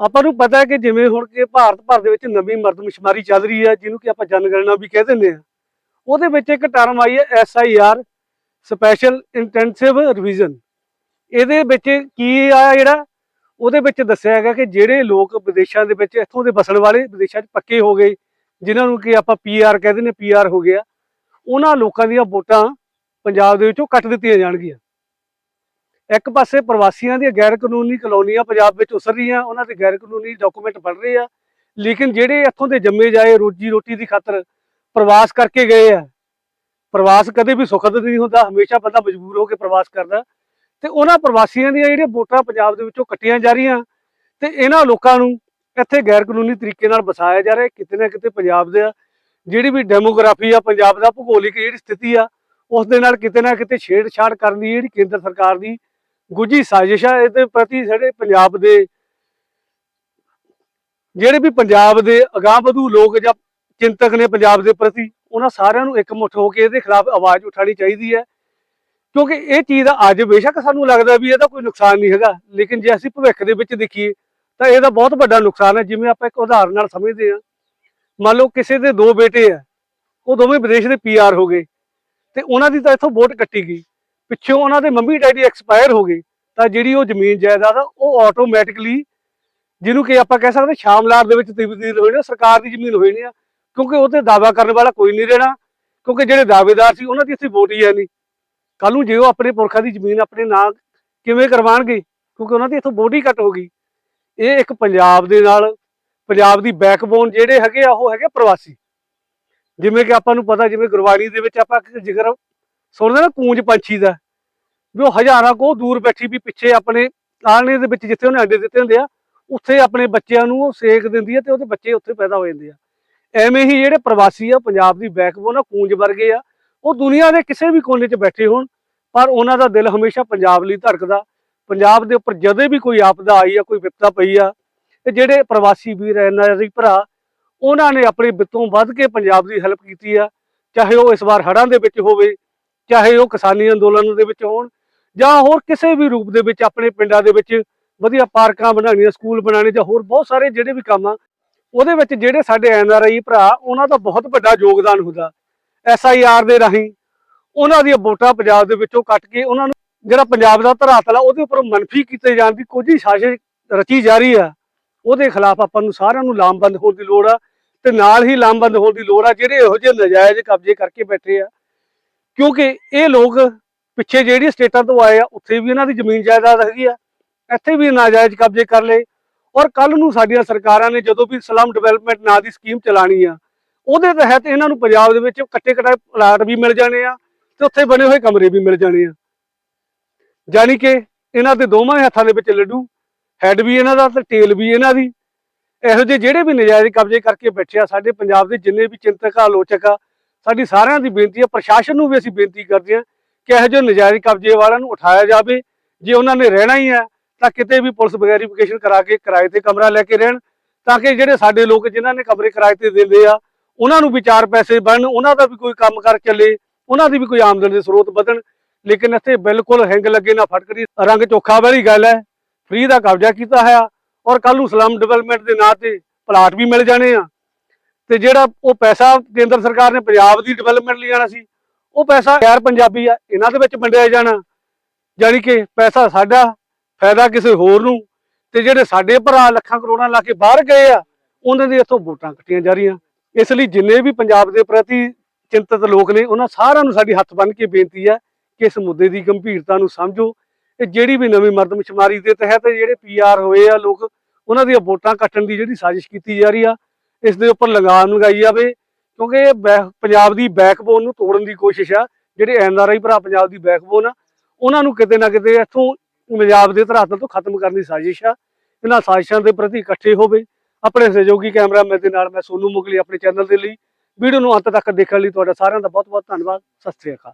ਆਪਾਂ ਨੂੰ ਪਤਾ ਹੈ ਕਿ ਜਿਵੇਂ ਹੁਣ ਕਿ ਭਾਰਤ ਭਰ ਦੇ ਵਿੱਚ ਨਵੀਂ ਮਰਦਮਸ਼ੁਮਾਰੀ ਚੱਲ ਰਹੀ ਹੈ, ਜਿਹਨੂੰ ਕਿ ਆਪਾਂ ਜਨਗਣਨਾ ਵੀ ਕਹਿ ਦਿੰਦੇ ਆ ਉਹਦੇ ਵਿੱਚ ਇੱਕ ਟਰਮ ਆਈ ਹੈ S I R special intensive revision ਇਹਦੇ ਵਿੱਚ ਕੀ ਆਇਆ ਜਿਹੜਾ? ਉਹਦੇ ਵਿੱਚ ਦੱਸਿਆ ਹੈਗਾ ਕਿ ਜਿਹੜੇ ਲੋਕ ਵਿਦੇਸ਼ਾਂ ਦੇ ਵਿੱਚ, ਇੱਥੋਂ ਦੇ ਵਸਣ ਵਾਲੇ ਵਿਦੇਸ਼ਾਂ 'ਚ ਪੱਕੇ ਹੋ ਗਏ, ਜਿਨ੍ਹਾਂ ਨੂੰ ਕਿ ਆਪਾਂ ਪੀਆਰ ਕਹਿੰਦੇ ਨੇ ਪੀਆਰ ਹੋ ਗਿਆ। ਉਹਨਾਂ ਲੋਕਾਂ ਦੀਆਂ ਵੋਟਾਂ ਪੰਜਾਬ ਦੇ ਵਿੱਚੋਂ ਕੱਟ ਦਿੱਤੀਆਂ ਜਾਣਗੀਆਂ। ਇੱਕ ਪਾਸੇ ਪ੍ਰਵਾਸੀਆਂ ਦੀਆਂ ਗੈਰ ਕਾਨੂੰਨੀ ਕਲੋਨੀਆਂ ਪੰਜਾਬ ਵਿੱਚ ਉਸਰ ਰਹੀਆਂ, ਉਹਨਾਂ ਦੇ ਗੈਰ ਕਾਨੂੰਨੀ ਡਾਕੂਮੈਂਟ ਬਣ ਰਹੇ ਆ। ਲੇਕਿਨ ਜਿਹੜੇ ਇੱਥੋਂ ਦੇ ਜੰਮੇ ਜਾਏ ਰੋਜੀ ਰੋਟੀ ਦੀ ਖਾਤਰ ਪ੍ਰਵਾਸ ਕਰਕੇ ਗਏ ਆ, ਪ੍ਰਵਾਸ ਕਦੇ ਵੀ ਸੁਖਦ ਨਹੀਂ ਹੁੰਦਾ, ਹਮੇਸ਼ਾ ਬੰਦਾ ਮਜਬੂਰ ਹੋ ਕੇ ਪ੍ਰਵਾਸ ਕਰਦਾ। ਤੇ ਉਹਨਾਂ ਪ੍ਰਵਾਸੀਆਂ ਦੀਆਂ ਜਿਹੜੀਆਂ ਵੋਟਾਂ ਪੰਜਾਬ ਦੇ ਵਿੱਚੋਂ ਕੱਟੀਆਂ ਜਾ ਰਹੀਆਂ ਤੇ ਇਹਨਾਂ ਲੋਕਾਂ ਨੂੰ ਇੱਥੇ ਗੈਰ ਕਾਨੂੰਨੀ ਤਰੀਕੇ ਨਾਲ ਵਸਾਇਆ ਜਾ ਰਿਹਾ, ਕਿਤੇ ਨਾ ਕਿਤੇ ਪੰਜਾਬ ਦੇ ਜਿਹੜੀ ਵੀ ਡੈਮੋਗ੍ਰਾਫੀ ਆ, ਪੰਜਾਬ ਦਾ ਭੂਗੋਲਿਕ ਜਿਹੜੀ ਸਥਿਤੀ ਆ, ਉਸ ਦੇ ਨਾਲ ਕਿਤੇ ਨਾ ਕਿਤੇ ਛੇੜਛਾੜ ਕਰਨ ਦੀ ਜਿਹੜੀ ਕੇਂਦਰ ਸਰਕਾਰ ਦੀ ਗੁੱਜੀ ਸਾਜ਼ਿਸ਼ ਆ ਇਹਦੇ ਪ੍ਰਤੀ ਸਾਡੇ ਪੰਜਾਬ ਦੇ ਜਿਹੜੇ ਵੀ ਪੰਜਾਬ ਦੇ ਅਗਾਂਹ ਵਧੂ ਲੋਕ ਜਾਂ ਚਿੰਤਕ ਨੇ ਪੰਜਾਬ ਦੇ ਪ੍ਰਤੀ, ਉਹਨਾਂ ਸਾਰਿਆਂ ਨੂੰ ਇਕਮੁੱਠ ਹੋ ਕੇ ਇਹਦੇ ਖਿਲਾਫ ਆਵਾਜ਼ ਉਠਾਣੀ ਚਾਹੀਦੀ ਹੈ। ਕਿਉਂਕਿ ਇਹ ਚੀਜ਼ ਦਾ ਅੱਜ ਬੇਸ਼ੱਕ ਸਾਨੂੰ ਲੱਗਦਾ ਵੀ ਇਹਦਾ ਕੋਈ ਨੁਕਸਾਨ ਨਹੀਂ ਹੈਗਾ, ਲੇਕਿਨ ਜੇ ਅਸੀਂ ਭਵਿੱਖ ਦੇ ਵਿੱਚ ਦੇਖੀਏ, ਤਾਂ ਇਹਦਾ ਬਹੁਤ ਵੱਡਾ ਨੁਕਸਾਨ ਹੈ, ਜਿਵੇਂ ਆਪਾਂ ਇੱਕ ਉਦਾਹਰਨ ਨਾਲ ਸਮਝਦੇ ਹਾਂ। ਮੰਨ ਲਓ ਕਿਸੇ ਦੇ ਦੋ ਬੇਟੇ ਆ, ਉਹ ਦੋਵੇਂ ਵਿਦੇਸ਼ ਦੇ ਪੀਆਰ ਹੋ ਗਏ, ਤੇ ਉਹਨਾਂ ਦੀ ਤਾਂ ਇੱਥੋਂ ਵੋਟ ਕੱਟੀ ਗਈ। ਪਿੱਛੋਂ ਉਹਨਾਂ ਦੇ ਮੰਮੀ ਡੈਡੀ ਐਕਸਪਾਇਰ ਹੋ ਗਏ, ਤਾਂ ਜਿਹੜੀ ਉਹ ਜ਼ਮੀਨ ਜਾਇਦਾਦ ਆ, ਉਹ ਆਟੋਮੈਟਿਕਲੀ ਜਿਹਨੂੰ ਕਿ ਆਪਾਂ ਕਹਿ ਸਕਦੇ ਸ਼ਾਮਲਾਰ ਦੇ ਵਿੱਚ ਤਬਦੀਲ ਹੋਈ ਨਾ ਸਰਕਾਰ ਦੀ ਜ਼ਮੀਨ ਹੋਈ ਨਹੀਂ ਆ, ਕਿਉਂਕਿ ਉਹ ਤੇ ਦਾਵਾ ਕਰਨ ਵਾਲਾ ਕੋਈ ਨਹੀਂ ਰਹਿਣਾ, ਕਿਉਂਕਿ ਜਿਹੜੇ ਦਾਅਵੇਦਾਰ ਸੀ ਉਹਨਾਂ ਦੀ ਇੱਥੇ ਵੋਟ ਹੀ ਹੈ ਨਹੀਂ। ਕੱਲ ਨੂੰ ਜੇ ਉਹ ਆਪਣੇ ਪੁਰਖਾਂ ਦੀ ਜ਼ਮੀਨ ਆਪਣੇ ਨਾਂ ਕਿਵੇਂ ਕਰਵਾਉਣਗੇ, ਕਿਉਂਕਿ ਉਹਨਾਂ ਦੀ ਇੱਥੋਂ ਵੋਟ ਹੀ ਕੱਟ ਹੋ ਗਈ। ਇਹ ਇੱਕ ਪੰਜਾਬ ਦੇ ਨਾਲ, ਪੰਜਾਬ ਦੀ ਬੈਕਬੋਨ ਜਿਹੜੇ ਹੈਗੇ ਆ, ਉਹ ਹੈਗੇ ਪ੍ਰਵਾਸੀ। ਜਿਵੇਂ ਕਿ ਆਪਾਂ ਨੂੰ ਪਤਾ, ਜਿਵੇਂ ਗੁਰਬਾਣੀ ਦੇ ਵਿੱਚ ਆਪਾਂ ਜ਼ਿਕਰ ਸੁਣਦੇ ਨਾ, ਕੂੰਜ ਪੰਛੀ ਦਾ। ਵੀ ਉਹ ਹਜ਼ਾਰਾਂ ਕੋ ਦੂਰ ਬੈਠੀ ਵੀ ਪਿੱਛੇ ਆਪਣੇ ਆਲਣੇ ਦੇ ਵਿੱਚ ਜਿੱਥੇ ਉਹਨੇ ਅੰਡੇ ਦਿੱਤੇ ਹੁੰਦੇ ਆ, ਉੱਥੇ ਆਪਣੇ ਬੱਚਿਆਂ ਨੂੰ ਉਹ ਸੇਕ ਦਿੰਦੀ ਹੈ ਤੇ ਉਹਦੇ ਬੱਚੇ ਉੱਥੇ ਪੈਦਾ ਹੋ ਜਾਂਦੇ ਆ। ਐਵੇਂ ਹੀ ਜਿਹੜੇ ਪ੍ਰਵਾਸੀ ਆ, ਪੰਜਾਬ ਦੀ ਬੈਕਬੋਨ ਆ, ਕੂੰਜ ਵਰਗੇ ਆ, ਉਹ ਦੁਨੀਆ ਦੇ ਕਿਸੇ ਵੀ ਕੋਨੇ 'ਚ ਬੈਠੇ ਹੋਣ, ਪਰ ਉਹਨਾਂ ਦਾ ਦਿਲ ਹਮੇਸ਼ਾ ਪੰਜਾਬ ਲਈ ਧੜਕਦਾ। ਪੰਜਾਬ ਦੇ ਉੱਪਰ ਜਦੋਂ ਵੀ ਕੋਈ ਆਪਦਾ ਆਈ ਆ, ਕੋਈ ਵਿਪਤਾ ਪਈ ਆ, ਤੇ ਜਿਹੜੇ ਪ੍ਰਵਾਸੀ ਵੀਰ ਐਨਆਰਆਈ ਭਰਾ, ਉਹਨਾਂ ਨੇ ਆਪਣੇ ਵਿੱਤੋਂ ਵੱਧ ਕੇ ਪੰਜਾਬ ਦੀ ਹੈਲਪ ਕੀਤੀ ਆ, ਚਾਹੇ ਉਹ ਇਸ ਵਾਰ ਹੜ੍ਹਾਂ ਦੇ ਵਿੱਚ ਹੋਵੇ, ਚਾਹੇ ਉਹ ਕਿਸਾਨੀ ਅੰਦੋਲਨ ਦੇ ਵਿੱਚ ਹੋਣ ਜਾਂ ਹੋਰ ਕਿਸੇ ਵੀ ਰੂਪ ਦੇ ਵਿੱਚ ਆਪਣੇ ਪਿੰਡਾਂ ਦੇ ਵਿੱਚ ਵਧੀਆ ਪਾਰਕਾਂ ਬਣਾਉਣੀਆਂ, ਸਕੂਲ ਬਣਾਉਣੇ ਜਾਂ ਹੋਰ ਬਹੁਤ ਸਾਰੇ ਜਿਹੜੇ ਵੀ ਕੰਮ ਆ, ਉਹਦੇ ਵਿੱਚ ਜਿਹੜੇ ਸਾਡੇ ਐਨਆਰਆਈ ਭਰਾ, ਉਹਨਾਂ ਦਾ ਬਹੁਤ ਵੱਡਾ ਯੋਗਦਾਨ ਹੁੰਦਾ। ਐਸਆਈਆਰ ਦੇ ਰਾਹੀਂ ਉਹਨਾਂ ਦੀਆਂ ਵੋਟਾਂ ਪੰਜਾਬ ਦੇ ਵਿੱਚੋਂ ਕੱਟ ਕੇ ਉਹਨਾਂ ਨੂੰ ਜਿਹੜਾ ਪੰਜਾਬ ਦਾ ਧਰਾਤਲ ਆ, ਉਹਦੇ ਉੱਪਰ ਮਨਫੀ ਕੀਤੇ ਜਾਣ ਦੀ ਕੋਈ ਸਾਜ਼ਿਸ਼ ਰਚੀ ਜਾ ਰਹੀ ਆ। ਉਹਦੇ ਖਿਲਾਫ ਆਪਾਂ ਨੂੰ ਸਾਰਿਆਂ ਨੂੰ ਲਾਮਬੰਦ ਹੋਣ ਦੀ ਲੋੜ ਆ ਤੇ ਨਾਲ ਹੀ ਲਾਮਬੰਦ ਹੋਣ ਦੀ ਲੋੜ ਆ, ਜਿਹੜੇ ਇਹੋ ਜਿਹੇ ਨਜਾਇਜ਼ ਕਬਜ਼ੇ ਕਰਕੇ ਬੈਠੇ ਆ। ਕਿਉਂਕਿ ਇਹ ਲੋਕ ਪਿੱਛੇ ਜਿਹੜੀ ਸਟੇਟਾਂ ਤੋਂ ਆਏ ਆ, ਉੱਥੇ ਵੀ ਇਹਨਾਂ ਦੀ ਜ਼ਮੀਨ ਜਾਇਦਾਦ ਹੈਗੀ ਆ, ਇੱਥੇ ਵੀ ਨਾਜਾਇਜ਼ ਕਬਜ਼ੇ ਕਰ ਲਏ। ਔਰ ਕੱਲ ਨੂੰ ਸਾਡੀਆਂ ਸਰਕਾਰਾਂ ਨੇ ਜਦੋਂ ਵੀ ਸਲਮ ਡਿਵੈਲਪਮੈਂਟ ਨਾਂ ਦੀ ਸਕੀਮ ਚਲਾਣੀ ਆ, ਉਹਦੇ ਤਹਿਤ ਇਹਨਾਂ ਨੂੰ ਪੰਜਾਬ ਦੇ ਵਿੱਚ ਕੱਟੇ ਕਟਾਏ ਪਲਾਟ ਵੀ ਮਿਲ ਜਾਣੇ ਆ ਤੇ ਉੱਥੇ ਬਣੇ ਹੋਏ ਕਮਰੇ ਵੀ ਮਿਲ ਜਾਣੇ ਆ। ਜਾਨੀ ਕਿ ਇਹਨਾਂ ਦੇ ਦੋਵਾਂ ਹੱਥਾਂ ਦੇ ਵਿੱਚ ਲੱਡੂ, ਹੈਡ ਵੀ ਇਹਨਾਂ ਦਾ ਤੇ ਟੇਲ ਵੀ ਇਹਨਾਂ ਦੀ। ਇਹੋ ਜਿਹੇ ਜਿਹੜੇ ਵੀ ਨਜਾਇਜ਼ ਕਬਜ਼ੇ ਕਰਕੇ ਬੈਠੇ ਆ, ਸਾਡੇ ਪੰਜਾਬ ਦੇ ਜਿੰਨੇ ਵੀ ਚਿੰਤਕ ਆਲੋਚਕ ਆ, ਸਾਡੀ ਸਾਰਿਆਂ ਦੀ ਬੇਨਤੀ ਹੈ ਪ੍ਰਸ਼ਾਸਨ ਨੂੰ ਵੀ ਅਸੀਂ ਬੇਨਤੀ ਕਰਦੇ ਹਾਂ ਕਿਹੋ ਜਿਹੇ ਨਜਾਇਜ਼ ਕਬਜ਼ੇ ਵਾਲਿਆਂ ਨੂੰ ਉਠਾਇਆ ਜਾਵੇ, ਜੇ ਉਹਨਾਂ ਨੇ ਰਹਿਣਾ ਹੀ ਹੈ, ਤਾਂ ਕਿਤੇ ਵੀ ਪੁਲਿਸ ਵੈਰੀਫਿਕੇਸ਼ਨ ਕਰਾ ਕੇ ਕਿਰਾਏ ਤੇ ਕਮਰਾ ਲੈ ਕੇ ਰਹਿਣ, ਤਾਂ ਕਿ ਜਿਹੜੇ ਸਾਡੇ ਲੋਕ ਜਿਨ੍ਹਾਂ ਨੇ ਕਮਰੇ ਕਿਰਾਏ ਤੇ ਦਿੰਦੇ ਆ, ਉਹਨਾਂ ਨੂੰ ਵੀ ਚਾਰ ਪੈਸੇ ਬਣਨ, ਉਹਨਾਂ ਦਾ ਵੀ ਕੋਈ ਕੰਮ ਕਰ ਚੱਲੇ, ਉਹਨਾਂ ਦੀ ਵੀ ਕੋਈ ਆਮਦਨ ਦੇ ਸਰੋਤ ਵਧਣ। ਲੇਕਿਨ ਇੱਥੇ ਬਿਲਕੁਲ ਹੈਂਗ ਲੱਗੇ ਨਾ ਫਟਕਰੀ ਰੰਗ ਚੋਖਾ ਵਾਲੀ ਗੱਲ ਹੈ, ਫ੍ਰੀ ਦਾ ਕਬਜ਼ਾ ਕੀਤਾ ਹੋਇਆ, ਔਰ ਕੱਲ ਨੂੰ ਸਲਮ ਡਿਵੈਲਪਮੈਂਟ ਦੇ ਨਾਂ ਤੇ ਪਲਾਟ ਵੀ ਮਿਲ ਜਾਣੇ ਆ। ਤੇ ਜਿਹੜਾ ਉਹ ਪੈਸਾ ਕੇਂਦਰ ਸਰਕਾਰ ਨੇ ਪੰਜਾਬ ਦੀ ਡਿਵੈਲਪਮੈਂਟ ਲਈ ਜਾਣਾ ਸੀ ਉਹ ਪੈਸਾ ਗੈਰ ਪੰਜਾਬੀ ਆ, ਇਹਨਾਂ ਦੇ ਵਿੱਚ ਵੰਡਿਆ ਜਾਣਾ। ਜਾਨੀ ਕਿ ਪੈਸਾ ਸਾਡਾ, ਫਾਇਦਾ ਕਿਸੇ ਹੋਰ ਨੂੰ। ਤੇ ਜਿਹੜੇ ਸਾਡੇ ਭਰਾ ਲੱਖਾਂ ਕਰੋੜਾਂ ਲਾ ਕੇ ਬਾਹਰ ਗਏ ਆ, ਉਹਨਾਂ ਦੇ ਇੱਥੋਂ ਵੋਟਾਂ ਕੱਟੀਆਂ ਜਾ ਰਹੀਆਂ। ਇਸ ਲਈ ਜਿੰਨੇ ਵੀ ਪੰਜਾਬ ਦੇ ਪ੍ਰਤੀ ਚਿੰਤਤ ਲੋਕ ਨੇ, ਉਹਨਾਂ ਸਾਰਿਆਂ ਨੂੰ ਸਾਡੀ ਹੱਥ ਬੰਨ੍ਹ ਕੇ ਬੇਨਤੀ ਹੈ ਕਿ ਇਸ ਮੁੱਦੇ ਦੀ ਗੰਭੀਰਤਾ ਨੂੰ ਸਮਝੋ। ਇਹ ਜਿਹੜੀ ਵੀ ਨਵੀਂ ਮਰਦਮਸ਼ੁਮਾਰੀ ਦੇ ਤਹਿਤ ਜਿਹੜੇ ਪੀਆਰ ਹੋਏ ਆ ਲੋਕ, ਉਹਨਾਂ ਦੀਆਂ ਵੋਟਾਂ ਕੱਟਣ ਦੀ ਜਿਹੜੀ ਸਾਜ਼ਿਸ਼ ਕੀਤੀ ਜਾ ਰਹੀ ਆ, ਇਸ ਦੇ ਉੱਪਰ ਲਗਾਮ ਲਗਾਈ ਜਾਵੇ। ਕਿਉਂਕਿ ਇਹ ਬੈ- ਪੰਜਾਬ ਦੀ ਬੈਕਬੋਨ ਨੂੰ ਤੋੜਨ ਦੀ ਕੋਸ਼ਿਸ਼ ਆ, ਜਿਹੜੇ ਐਨਆਰਆਈ ਭਰਾ ਪੰਜਾਬ ਦੀ ਬੈਕਬੋਨ ਆ, ਉਹਨਾਂ ਨੂੰ ਕਿਤੇ ਨਾ ਕਿਤੇ ਇੱਥੋਂ ਪੰਜਾਬ ਦੇ ਧਰਾਤਲ ਤੋਂ ਖਤਮ ਕਰਨ ਦੀ ਸਾਜ਼ਿਸ਼ ਆ। ਇਹਨਾਂ ਸਾਜ਼ਿਸ਼ਾਂ ਦੇ ਪ੍ਰਤੀ ਇਕੱਠੇ ਹੋਵੇ। ਆਪਣੇ ਸਹਿਯੋਗੀ ਕੈਮਰਾਮੈਨ ਦੇ ਨਾਲ ਮੈਂ ਸੋਨੂ ਮੁਗਲੀ ਆਪਣੇ ਚੈਨਲ ਦੇ ਲਈ। ਵੀਡੀਓ ਨੂੰ ਅੰਤ ਤੱਕ ਦੇਖਣ ਲਈ ਤੁਹਾਡਾ ਸਾਰਿਆਂ ਦਾ ਬਹੁਤ ਬਹੁਤ ਧੰਨਵਾਦ। ਸਤਿ ਸ੍ਰੀ ਅਕਾਲ।